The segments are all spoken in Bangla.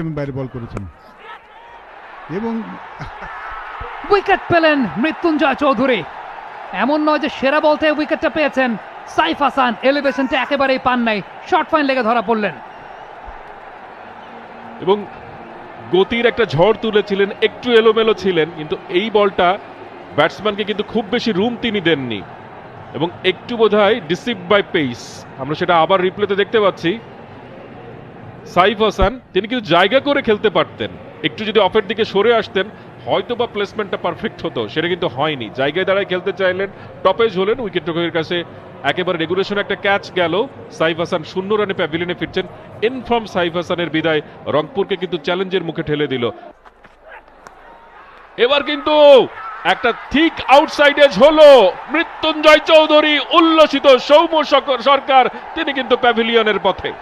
সিস্টেমে বাইরে বল করেছেন। এবং উইকেট পেলেন মৃত্যুঞ্জয় চৌধুরী। এমন নয় যে সেরা বলতে উইকেটটা পেয়েছেন সাইফ হাসান। এলিভেশনটা একেবারেই পান নাই। শর্ট ফাইন লেগে ধরা পড়লেন। এবং গতির একটা ঝড় তুলেছিলেন একটু এলোমেলো ছিলেন কিন্তু এই বলটা ব্যাটসম্যানকে কিন্তু খুব বেশি রুম তিনি দেননি। এবং একটু বোধহয় ডিসিভ বাই পেস আমরা সেটা আবার রিপ্লেতে দেখতে পাচ্ছি। সাইফ হাসান, তিনি কিন্তু জায়গা করে খেলতে পারতেন। একটু যদি অফের দিকে সরে আসতেন হয়তো বা প্লেসমেন্টটা পারফেক্ট হতো, সেটা কিন্তু হয়নি। জায়গায় দাঁড়ায় খেলতে চাইলেন, টপেজ হলেন উইকেট রক্ষকের কাছে একেবারে রেগুলেশন একটা ক্যাচ গেল। সাইফ হাসান শূন্য রানে প্যাভিলিয়নে ফিরছেন। ইনফর্ম সাইফ হাসানের বিদায়, রংপুরকে কিন্তু চ্যালেঞ্জের মুখে ঠেলে দিল। এবার কিন্তু একটা ঠিক আউটসাইড এজ হলো। মৃত্যুঞ্জয় চৌধুরী, উল্লসিত সৌম্য সরকার, তিনি কিন্তু প্যাভিলিয়নের পথে।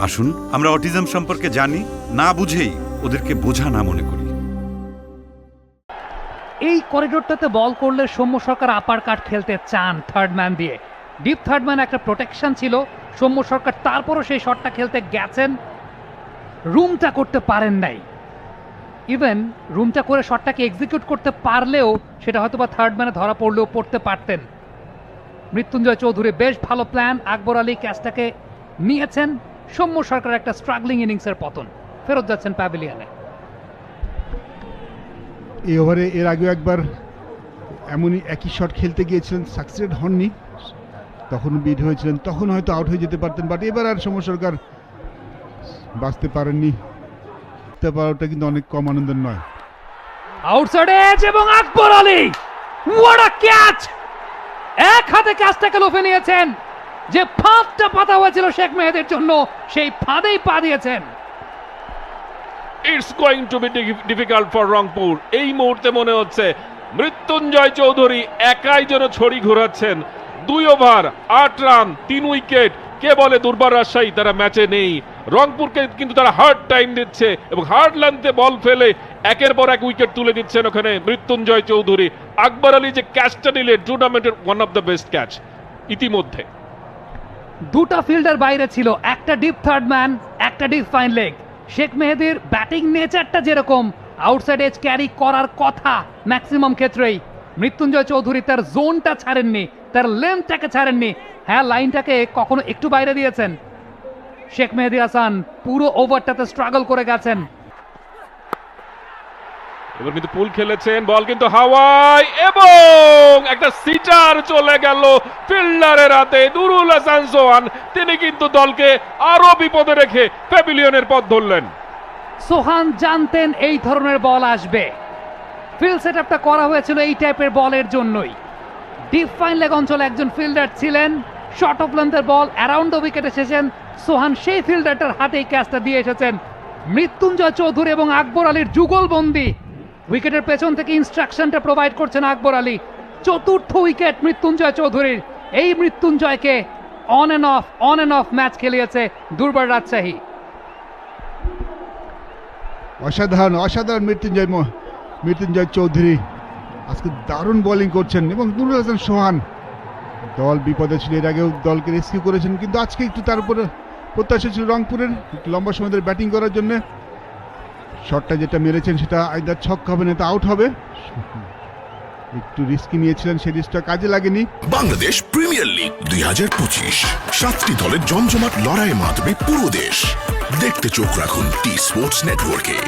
আসুন, আমরা অটিজম সম্পর্কে জানি, না বুঝেই ওদেরকে বোঝা না মনে করি। এই করিডোরটাতে বল করলে সৌম্য সরকার আপার কাট খেলতে চান থার্ড ম্যান দিয়ে। ডিপ থার্ড ম্যান একটা প্রোটেকশন ছিল, সৌম্য সরকার তারপরও সেই শটটা খেলতে গেছেন। রুমটা করতে পারেন নাই। ইভেন রুমটা করে শটটাকে এক্সিকিউট করতে পারলেও সেটা হয়তো বা থার্ড ম্যানে ধরা পড়লেও পড়তে পারতেন। মৃত্যুঞ্জয় চৌধুরী, বেশ ভালো প্ল্যান আকবর আলী ক্যাচটাকে নিয়েছেন। সৌম্য সরকার একটা স্ট্রাগলিং ইনিংসের পতন। ফেরত যাচ্ছেন প্যাভিলিয়নে এই ওভারে এর আগেও একবার এমনই একই শট খেলতে গিয়েছিলেন সাকসেসড হননি। তখন বিট হয়েছিলেন তখন হয়তো আউট হয়ে যেতে পারতেন বাট এবার আর সৌম্য সরকার বাঁচতে পারেননি। পারাটা কিন্তু অনেক কম আনন্দের নয়। আউটসাইড এজ এবং Akbar Ali! What a catch এক হাতে ক্যাচটাকে লোফে নিয়েছেন যে ফাঁদটা পাতা হয়েছিল শেখ মেহেদের জন্য, সেই ফাঁদেই পা দিয়েছেন। It's going to be difficult for Rangpur এই মুহূর্তে মনে হচ্ছে মৃত্যুঞ্জয় চৌধুরী একাই যেন ছড়ি ঘোরাচ্ছেন। দুই ওভার, আট রান, তিন উইকেট। কে বলে দুর্বার রাজশাহী, তারা ম্যাচে নেই। রংপুরকে কিন্তু তারা হার্ড টাইম দিচ্ছে এবং হার্ড লানতে বল ফেলে একের পর এক উইকেট তুলে দিচ্ছেন ওখানে মৃত্যুঞ্জয় চৌধুরী। আকবর আলী যে ক্যাচটা নিলেন টুর্নামেন্টের one of the best catch ইতিমধ্যে। দুটা ফিল্ডার বাইরে ছিল, একটা ডিপ থার্ড ম্যান, একটা ডিপ ফাইন লেগ। শেখ মেহেদির ব্যাটিং নেচারটা যেরকম, আউটসাইড এজ ক্যারি করার কথা ম্যাক্সিমাম ক্ষেত্রেই। মৃত্যুঞ্জয় চৌধুরী তার জোনটা ছাড়েননি, তার লেন্থটাকে ছাড়েননি। হ্যাঁ লাইনটাকে কখনো একটু বাইরে দিয়েছেন। শেখ মেহেদি হাসান পুরো ওভারটাতে স্ট্রাগল করে গেছেন। এবার কিন্তু পুল খেলেছেন, বল কিন্তু হাওয়ায় এবং একটা সিটার চলে গেল ফিল্ডারের হাতে, নুরুল হাসান সোহান। তিনি কিন্তু দলকে আরও বিপদে রেখে প্যাভিলিয়নের পথ ধরলেন। সোহান জানতেন এই ধরনের বল আসবে। ফিল্ড সেট আপটা করা হয়েছিল এই টাইপের বলের জন্যই। ডিপ ফাইন লেগ অঞ্চলে একজন ফিল্ডার ছিলেন শর্ট অফ লেন্থের বল অ্যারাউন্ড দ্য উইকেট এসেছেন সোহান সেই ফিল্ডারটার হাতেই ক্যাচটা দিয়ে এসেছেন। মৃত্যুঞ্জয় চৌধুরী এবং আকবর আলীর যুগলবন্দি উইকেটের পেছন থেকে ইনস্ট্রাকশনটা প্রোভাইড করছেন আকবর আলী। চতুর্থ উইকেট মৃত্যুঞ্জয় চৌধুরীর। এই মৃত্যুঞ্জয়কে on and off on and off match খেলিয়েছে Durbar Rajshahi. অসাধারণ অসাধারণ মৃত্যুঞ্জয় মৃত্যুঞ্জয় চৌধুরী। আজকে দারুণ বোলিং করছেন এবং নুরুল হাসান সোহান। দল বিপদে ছিল, এর আগেও দলকে রেস্কিউ করেছেন, কিন্তু আজকে একটু তার উপরে প্রত্যাশা ছিল রংপুরের লম্বা সময় ধরে ব্যাটিং করার জন্য। শটটা যেটা মেরেছেন সেটা আইদার ছক্কা হবে না তো আউট হবে। একটু রিস্কি নিয়েছিলেন, সেই রিস্কটা কাজে লাগেনি। বাংলাদেশ প্রিমিয়ার লিগ দুই হাজার পঁচিশ। সাতটি দলের জমজমাট লড়াইয়ে মাতবে পুরো দেশ। দেখতে চোখ রাখুন টি স্পোর্টস নেটওয়ার্কে